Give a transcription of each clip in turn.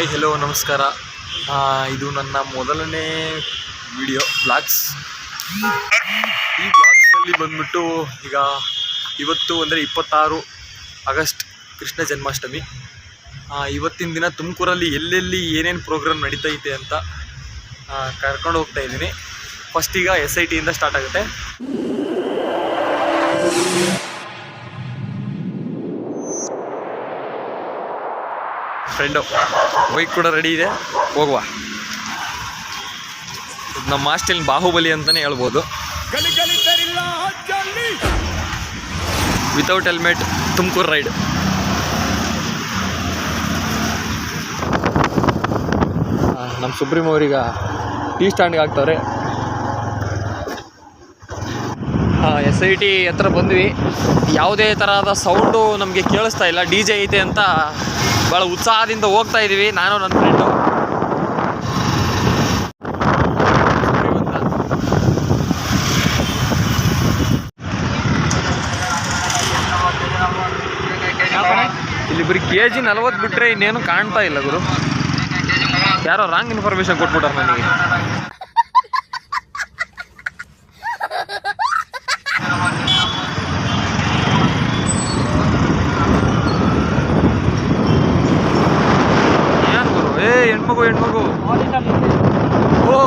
Hi hello ನಮಸ್ಕಾರ. ಇದು ನನ್ನ ಮೊದಲನೇ ವಿಡಿಯೋ ಬ್ಲಾಗ್ಸ್ ಈ ಬ್ಲಾಗ್ಸಲ್ಲಿ ಬಂದ್ಬಿಟ್ಟು ಈಗ ಇವತ್ತು ಅಂದರೆ ಇಪ್ಪತ್ತಾರು ಆಗಸ್ಟ್ ಕೃಷ್ಣ ಜನ್ಮಾಷ್ಟಮಿ. ಇವತ್ತಿನ ದಿನ ತುಮಕೂರಲ್ಲಿ ಎಲ್ಲೆಲ್ಲಿ ಏನೇನು ಪ್ರೋಗ್ರಾಮ್ ನಡೀತೈತೆ ಅಂತ ಕರ್ಕೊಂಡು ಹೋಗ್ತಾ ಇದ್ದೀನಿ. ಫಸ್ಟ್ ಈಗ ಎಸ್ ಐ ಟಿಯಿಂದ ಸ್ಟಾರ್ಟ್ ಆಗುತ್ತೆ. ಫ್ರೆಂಡು. ಬೈಕ್ ಕೂಡ ರೆಡಿ ಇದೆ. ಹೋಗುವ. ನಮ್ಮ ಹಾಸ್ಟೆಲ್ ಬಾಹುಬಲಿ ಅಂತಲೇ ಹೇಳ್ಬೋದು. ವಿತೌಟ್ ಹೆಲ್ಮೆಟ್ ತುಮಕೂರು ರೈಡ್ ನಮ್ಮ ಸುಪ್ರೀಂ ಅವ್ರೀಗ ಟೀ ಸ್ಟ್ಯಾಂಡ್ಗೆ ಹಾಕ್ತವ್ರೆ ಎಸ್ ಐ ಟಿ ಹತ್ರ ಬಂದ್ವಿ. ಯಾವುದೇ ಥರದ ಸೌಂಡು ನಮಗೆ ಕೇಳಿಸ್ತಾ ಇಲ್ಲ. ಡಿ ಜೆ ಐತೆ ಅಂತ ಭಾಳ ಉತ್ಸಾಹದಿಂದ ಹೋಗ್ತಾ ಇದ್ದೀವಿ ನಾನು ನನ್ನ ಫ್ರೆಂಡು ಇಲ್ಲಿ ಬರೀ ಕೆ ಜಿ ನಲವತ್ತು ಬಿಟ್ಟರೆ ಇನ್ನೇನು ಕಾಣ್ತಾ ಇಲ್ಲ ಗುರು. ಯಾರೋ ರಾಂಗ್ ಇನ್ಫಾರ್ಮೇಶನ್ ಕೊಟ್ಬಿಟ್ಟಾರ ನನಗೆ ಏನು ಗುರು ಏ ಹೆಣ್ಮಗು ಹೆಣ್ಮಗು ಓ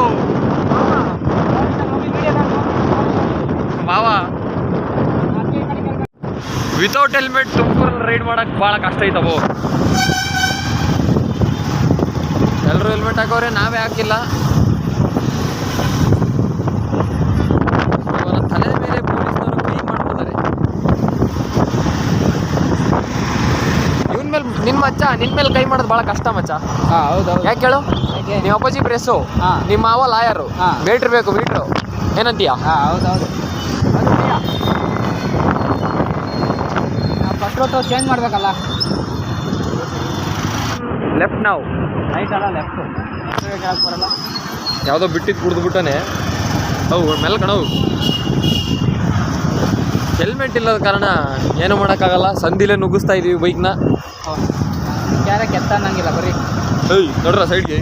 ಮಾವ ವಿತೌಟ್ ಹೆಲ್ಮೆಟ್ ತುಮಕೂರಲ್ಲಿ ರೈಡ್ ಮಾಡಕ್ ಭಾಳ ಕಷ್ಟ ಐತವು. ಎಲ್ಲರೂ ಹೆಲ್ಮೆಟ್ ಹಾಕೋರೆ ನಾವೇ ಹಾಕಿಲ್ಲ. ತಲೆ ಮೇಲೆ ಪೊಲೀಸ್ನವರು ಕೈ ಮಾಡ್ತಿದ್ದಾರೆ ಇವನ್ ಮೇಲೆ ನಿನ್ ಮಚ್ಚ ನಿನ್ ಮೇಲೆ ಕೈ ಮಾಡೋದು ಭಾಳ ಕಷ್ಟ ಮಚ್ಚ. ಯಾಕೆ ಹೇಳು? ನೀವು ಅಪ್ಪಾಜಿ ಪ್ರೆಸ್ಸು. ನಿಮ್ಮ ಮಾವ ಲಾಯರು. ಹಾ. ಬೇಟ್ರ್ ಬೇಕು ಮೀಟ್ರು ಏನಂತೀಯ? ಹಾ ಹೌದೌದು ಹೊತ್ತು ಚೇಂಜ್ ಮಾಡಬೇಕಲ್ಲ. ಲೆಫ್ಟ್ ನಾವು ರೈಟ್ ಅಲ್ಲ ಲೆಫ್ಟ್ ಕೆಳಗೆ ಬರಲ್ಲ ಯಾವುದೋ ಬಿಟ್ಟಿದ್ದು ಕುಡಿದ್ಬಿಟ್ಟನೆ. ಅವು ಮೇಲೆ ಕಣವು ಹೆಲ್ಮೆಟ್ ಇಲ್ಲದ ಕಾರಣ ಏನು ಮಾಡೋಕ್ಕಾಗಲ್ಲ. ಸಂದಿಲೇ ನುಗ್ಗಿಸ್ತಾ ಇದೀವಿ ಬೈಕ್ನ ಯಾರೇ ಕೆತ್ತ ಅನ್ನಂಗಿಲ್ಲ ಬರೀ. ಏಯ್ ನೋಡ್ರ ಸೈಡ್ಗೆ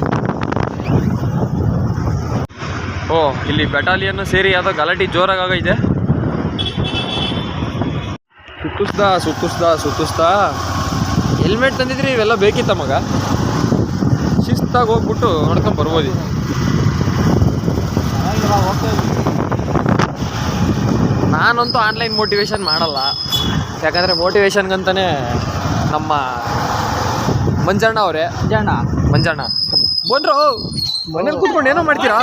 ಓ ಇಲ್ಲಿ ಬೆಟಾಲಿಯನ್ನು ಸೇರಿ ಯಾವುದೋ ಗಲಾಟೆ ಜೋರಾಗಿ ಆಗೈತೆ ಸುತ್ತಿಸ್ದ ಸುತ್ತಿಸ್ದ ಸುತ್ತಿಸ್ದ ಹೆಲ್ಮೆಟ್ ತಂದಿದ್ರಿ ಇವೆಲ್ಲ ಬೇಕಿತ್ತ ಮಗ? ಶಿಸ್ತಾಗಿ ಹೋಗ್ಬಿಟ್ಟು ನೋಡ್ಕೊಂಡು ಬರ್ಬೋದು ನಾನಂತೂ ಆನ್ಲೈನ್ ಮೋಟಿವೇಶನ್ ಮಾಡಲ್ಲ. ಯಾಕಂದರೆ ಮೋಟಿವೇಶನ್ಗಂತಾನೆ ನಮ್ಮ ಮಂಜಣ್ಣ ಅವರೇ. ಮಂಜಣ್ಣ. ಮಂಜಣ್ಣ. ಬಂದ್ರು ಮನೇಲಿ ಕೂತ್ಕೊಂಡು ಏನೋ ಮಾಡ್ತೀರಾ?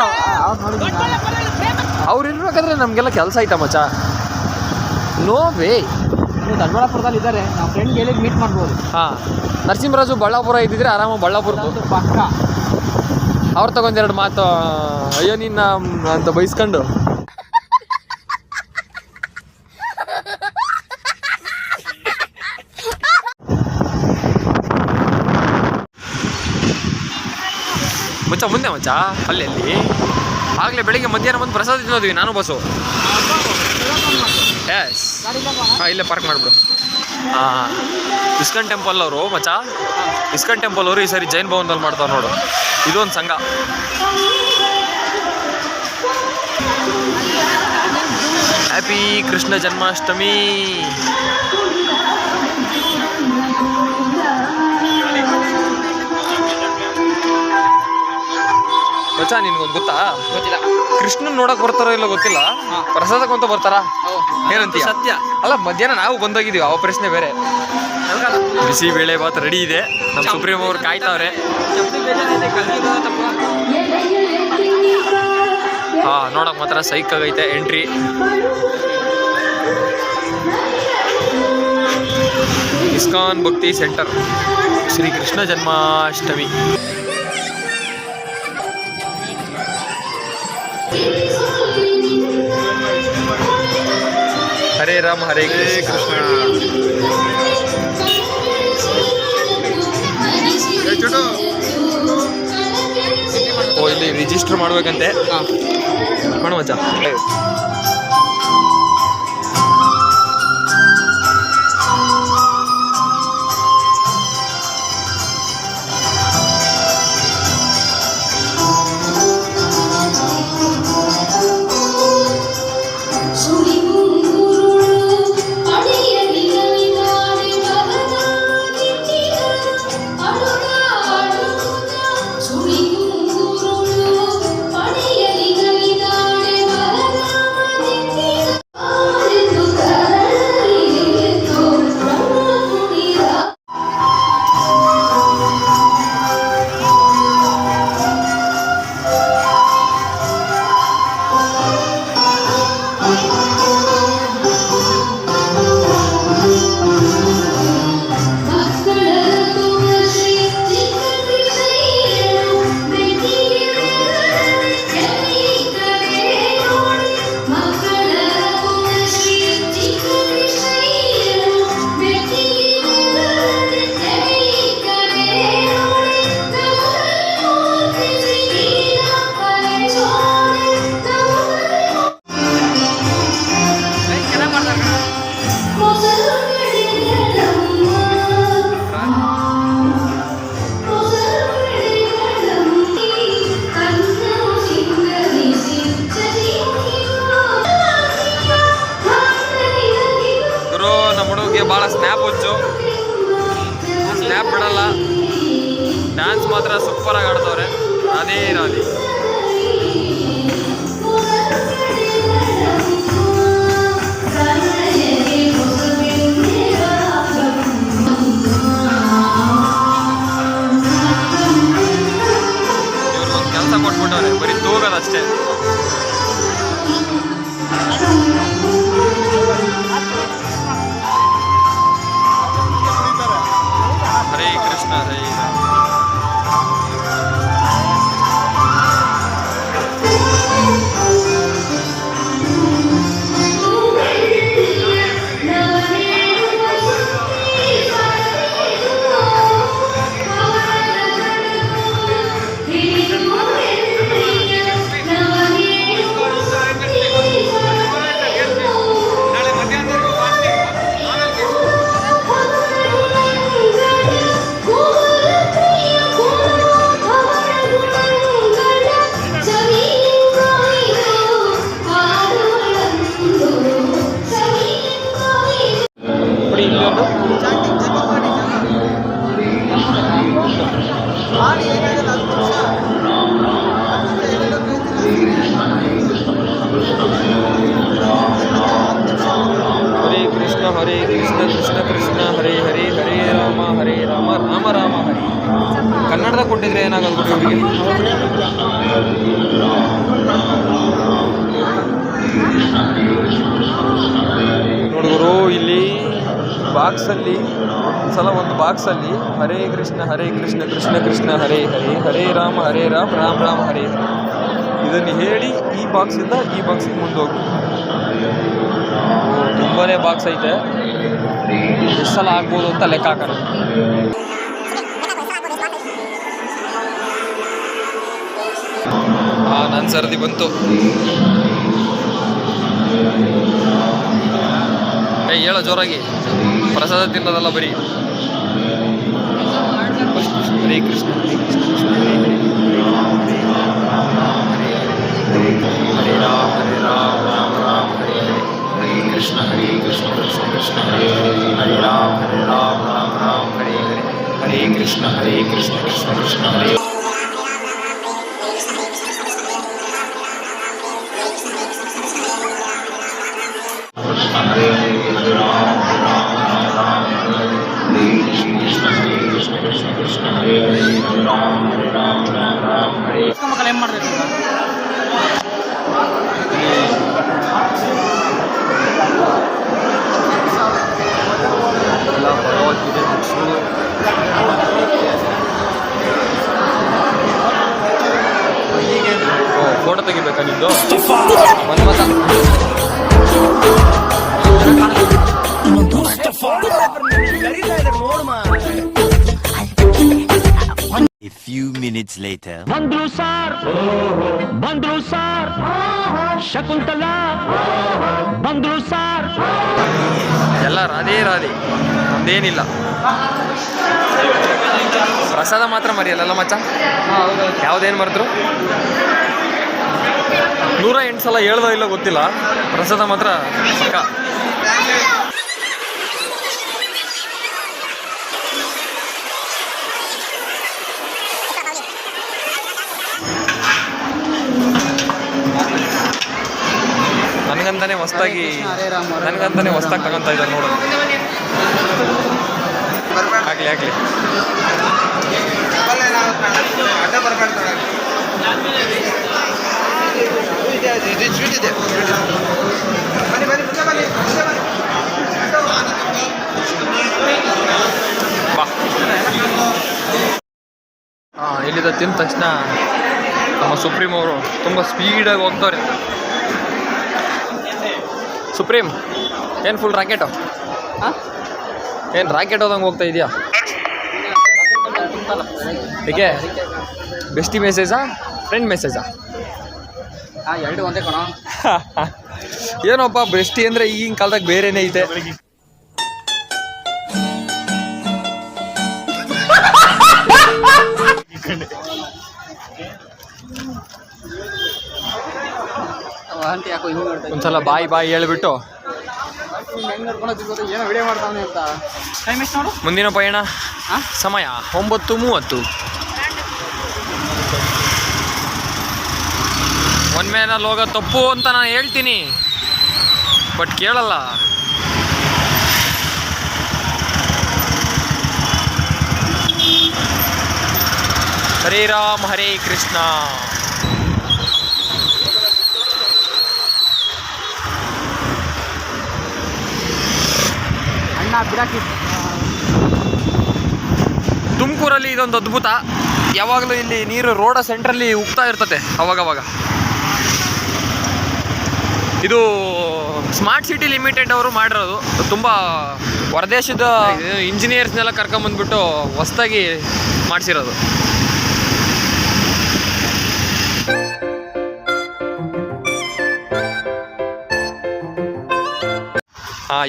ಅವ್ರು ಇರ್ಬೇಕಾದ್ರೆ ನಮಗೆಲ್ಲ ಕೆಲಸ ಆಯ್ತಾ ಮಚ್ಚ. ನೋ ವೇ ದೊಡ್ಡಬಳ್ಳಾಪುರದಲ್ಲಿ ಇದ್ದಾರೆ. ನಾವು ಫ್ರೆಂಡ್ ಹೇಳಿ ಮೀಟ್ ಮಾಡ್ಬೋದು. ಹಾಂ. ನರಸಿಂಹರಾಜು ಬಳ್ಳಾಪುರ ಇದ್ದಿದ್ರೆ ಆರಾಮ ಬಳ್ಳಾಪುರ ಪಕ್ಕ. ಅವ್ರು ತಗೊಂಡೆರಡು ಮಾತು ಅಯ್ಯೋ ನಿನ್ನ ಅಂತ ಬೈಸ್ಕೊಂಡು. ಮಚ್ಚ ಮುಂದೆ ಮಚ್ಚ. ಅಲ್ಲಿ ಅಲ್ಲಿ ಆಗಲೇ ಬೆಳಿಗ್ಗೆ ಮಧ್ಯಾಹ್ನ ಬಂದು ಪ್ರಸಾದ ತಿನ್ನೋದ್ವಿ ನಾನು ಬಸ್ಸು. ಎಸ್ ಹಾಂ, ಇಲ್ಲೇ ಪಾರ್ಕ್ ಮಾಡಿಬಿಡು. ಹಾಂ, ಇಸ್ಕನ್ ಟೆಂಪಲ್ ಅವರು, ಮಚ್ಚ. ಇಸ್ಕನ್ ಟೆಂಪಲ್ ಅವರು ಈ ಸರಿ ಜೈನ್ ಭವನದಲ್ಲಿ ಮಾಡ್ತಾರೆ ನೋಡು. ಇದೊಂದು ಸಂಘ. ಹ್ಯಾಪಿ ಕೃಷ್ಣ ಜನ್ಮಾಷ್ಟಮಿ ಮಚ್ಚ, ನಿನ್ಗೊಂದು ಗೊತ್ತಾ? ಗೊತ್ತಿಲ್ಲ. ಕೃಷ್ಣನ್ ನೋಡಕ್ ಬರ್ತಾರೋ ಇಲ್ಲ ಗೊತ್ತಿಲ್ಲ. ಪ್ರಸಾದಕ್ಕೆ ಅಂತ ಬರ್ತಾರ? ಏನಂತೀಯ? ಸತ್ಯ. ಅಲ್ಲ ಮಧ್ಯಾಹ್ನ ನಾವು ಬಂದೋಗಿದೀವಿ ಆ ಪ್ರಶ್ನೆ ಬೇರೆ. ಬಿಸಿ ಬೇಳೆ ಬಾತ್ ರೆಡಿ ಇದೆ. ನಮ್ಮ ಸುಪ್ರೀಂ ಅವ್ರು ಕಾಯ್ತಾವ್ರೆ. ಹಾ ನೋಡಕ್ ಮಾತ್ರ ಸೈಕ್ ಆಗೈತೆ ಎಂಟ್ರಿ ಇಸ್ಕಾನ್ ಭಕ್ತಿ ಸೆಂಟರ್ ಶ್ರೀ ಕೃಷ್ಣ ಜನ್ಮಾಷ್ಟಮಿ. ಹರೇ ರಾಮ ಹರೇ ಕೃಷ್ಣ. ಓ ಇಲ್ಲಿ ರಿಜಿಸ್ಟರ್ ಮಾಡ್ಬೇಕಂತೆ. ಹಾಂ. ಮಚ್ಚ ಬಿಡಿ ಇವರಿಗೆ ನೋಡಿದ್ರು ಇಲ್ಲಿ ಬಾಕ್ಸಲ್ಲಿ ಸಲ ಒಂದು ಬಾಕ್ಸಲ್ಲಿ ಹರೇ ಕೃಷ್ಣ ಹರೇ ಕೃಷ್ಣ ಕೃಷ್ಣ ಕೃಷ್ಣ, ಹರೇ ಹರೇ ಹರೇ ರಾಮ ಹರೇ ರಾಮ ರಾಮ ರಾಮ, ಹರೇ ಹರೇ. ಇದನ್ನು ಹೇಳಿ ಈ ಬಾಕ್ಸಿಂದ ಈ ಬಾಕ್ಸಿಗೆ ಮುಂದೆ ಹೋಗಿ ತುಂಬಾ ಬಾಕ್ಸ್ ಐತೆ. ಎಷ್ಟು ಸಲ ಆಗ್ಬೋದು ಅಂತ ಲೆಕ್ಕ ಹಾಕೋಣ. ನನ್ನ ಸರದಿ ಬಂತು. ಏ, ಹೇಳೋ ಜೋರಾಗಿ. ಪ್ರಸಾದ ತಿನ್ನೋದಲ್ಲ ಬರೀ. ಹರೇ ಕೃಷ್ಣ, ಹರೇ ರಾಮ ಹರೇ ರಾಮ ರಾಮ ರಾಮ, ಹರೇ ಹರೇ ಕೃಷ್ಣ ಹರೇ ಕೃಷ್ಣ ಕೃಷ್ಣ ಕೃಷ್ಣ, ಹರೇ ಹರೇ ರಾಮ ಹರೇ ರಾಮ ರಾಮ ರಾಮ, ಹರೇ ಹರೇ. ಹರೇ ಕೃಷ್ಣ ಹರೇ ಕೃಷ್ಣ ಕೃಷ್ಣ ಕೃಷ್ಣ, ಹರೇ ಬಂದ್ರು ಸಾರ್, ಶಕುಂತಲ, ಬಂದ್ರು ಸಾರ್. ಎಲ್ಲ ರಾಧೇ ರಾಧೆ, ಒಂದೇನಿಲ್ಲ. ಪ್ರಸಾದ ಮಾತ್ರ ಮರೆಯಲ್ಲ ಮಚ್ಚ? ಯಾವುದೇನು ಮರೆತರು ನೂರ ಎಂಟು ಸಲ ಹೇಳ್ದೋ ಇಲ್ಲ ಗೊತ್ತಿಲ್ಲ. ಪ್ರಸಾದ ಮಾತ್ರ ಪಕ್ಕ ನನಗಂತಾನೆ ಹೊಸದಾಗಿ ನನಗಂತಾನೆ ಹೊಸ್ತಾಗಿ ತಗೊಂತ ಇದ್ದಾರೆ ನೋಡು. ಆಗ್ಲಿ ಆಗ್ಲಿ. ಹಾಂ ಇಲ್ಲಿದ್ದ ತಿಂದ ತಕ್ಷಣ ನಮ್ಮ ಸುಪ್ರೀಮ್ ಅವರು ತುಂಬ ಸ್ಪೀಡಾಗಿ ಹೋಗ್ತಾರೆ. ಸುಪ್ರೀಂ ಏನು ಫುಲ್ ರಾಕೆಟು ಹಾಂ ಏನು ರಾಕೆಟ್ ಹೋದಂಗೆ ಹೋಗ್ತಾ ಇದೆಯಾ? ಹೀಗೆ? ಬೆಸ್ಟಿ ಮೆಸೇಜಾ ಫ್ರೆಂಡ್ ಮೆಸೇಜಾ ಎರಡು ಒಂದೇ ಕಣ. ಏನಪ್ಪ ಬೆಸ್ಟಿ ಅಂದರೆ ಈಗಿನ ಕಾಲದಾಗ ಬೇರೆನೇ ಐತೆ. ಆಂಟಿ ಯಾಕೋ ಹಿಂಗೆ ನೋಡ್ತಾ ಒಂದ್ಸಲ ಬಾಯ್ ಬಾಯ್ ಹೇಳ್ಬಿಟ್ಟು. ಮುಂದಿನ ಪಯಣ ಸಮಯ ಒಂಬತ್ತು ಮೂವತ್ತು. ಒನ್ ಮೇನಲ್ಲಿ ಹೋಗೋ ತಪ್ಪು ಅಂತ ನಾನು ಹೇಳ್ತೀನಿ. ಬಟ್ ಕೇಳಲ್ಲ. ಹರೇ ರಾಮ್, ಹರೇ ಕೃಷ್ಣ. ಅಣ್ಣ ಬಿಡಾಕಿ ತುಮಕೂರಲ್ಲಿ ಇದೊಂದು ಅದ್ಭುತ. ಯಾವಾಗಲೂ ಇಲ್ಲಿ ನೀರು ರೋಡ ಸೆಂಟ್ರಲ್ಲಿ ಉಗ್ತಾ ಇರ್ತದೆ ಅವಾಗವಾಗ. ಇದು ಸ್ಮಾರ್ಟ್ ಸಿಟಿ ಲಿಮಿಟೆಡ್ ಅವರು ಮಾಡಿರೋದು. ತುಂಬ ಹೊರದೇಶದ ಇಂಜಿನಿಯರ್ಸ್ನೆಲ್ಲ ಕರ್ಕೊಂಬಂದ್ಬಿಟ್ಟು ಹೊಸದಾಗಿ ಮಾಡಿಸಿರೋದು.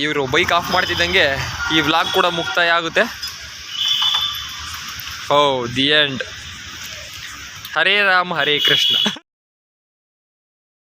ಇವರು ಬೈಕ್ ಆಫ್ ಮಾಡ್ತಿದ್ದಂಗೆ ಈ ವ್ಲಾಗ್ ಕೂಡ ಮುಕ್ತಾಯ ಆಗುತ್ತೆ. Oh the end Hare Ram, Hare Krishna.